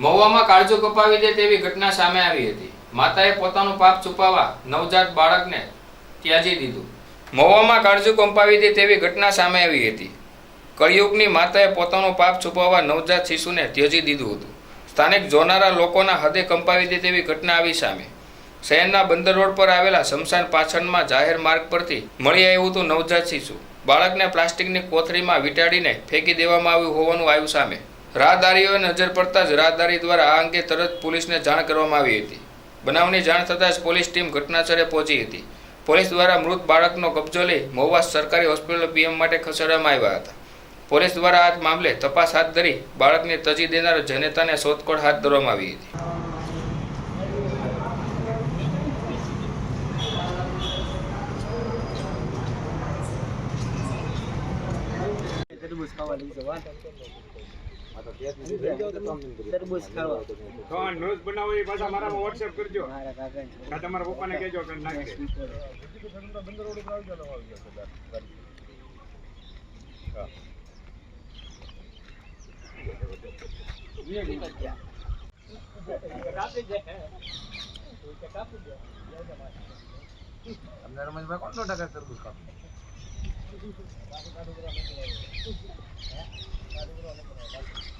મહુવામાં કાળજુ કપાવી દે તેવી ઘટના સામે આવી હતી. માતાએ પોતાનું પાપ છુપાવવા નવજાત બાળકને ત્યાજી દીધું. મહુવામાં કાળજુ કંપાવી દે તેવી ઘટના સામે આવી હતી. કળિયુગની માતાએ પોતાનું પાપ છુપાવવા નવજાત શિશુને ત્યજી દીધું હતું. સ્થાનિક જોનારા લોકોના હદે કંપાવી દે તેવી ઘટના આવી સામે. શહેરના બંદર રોડ પર આવેલા શમશાન પાછળમાં જાહેર માર્ગ પરથી મળી આવ્યું હતું નવજાત શિશુ. બાળકને પ્લાસ્ટિકની કોથળીમાં વીંટાડીને ફેંકી દેવામાં આવ્યું હોવાનું આવ્યું સામે. રાહદારીઓએ નજર પડતા જ રાહદારી દ્વારા આ અંગે તરત પોલીસને જાણ કરવામાં આવી હતી. બનાવની જાણ થતાં જ પોલીસ ટીમ ઘટનાસ્થળે પહોંચી હતી. પોલીસ દ્વારા મૃત બાળકનો કબજો લઈ મહુવા સરકારી હોસ્પિટલ પીએમ માટે ખસેડવામાં આવ્યા હતા. પોલીસ દ્વારા આ મામલે તપાસ હાથ ધરી બાળકને તજી દેનાર જનેતાને શોધખોળ હાથ ધરવામાં આવી હતી. તરબૂચ ખાવા તો મારામાં WhatsApp કરજો મારા તમારા પપ્પાને કહેજો કે નાખી. તમને રમજભાઈ કોણ સો ટકા તરબૂચ કાપે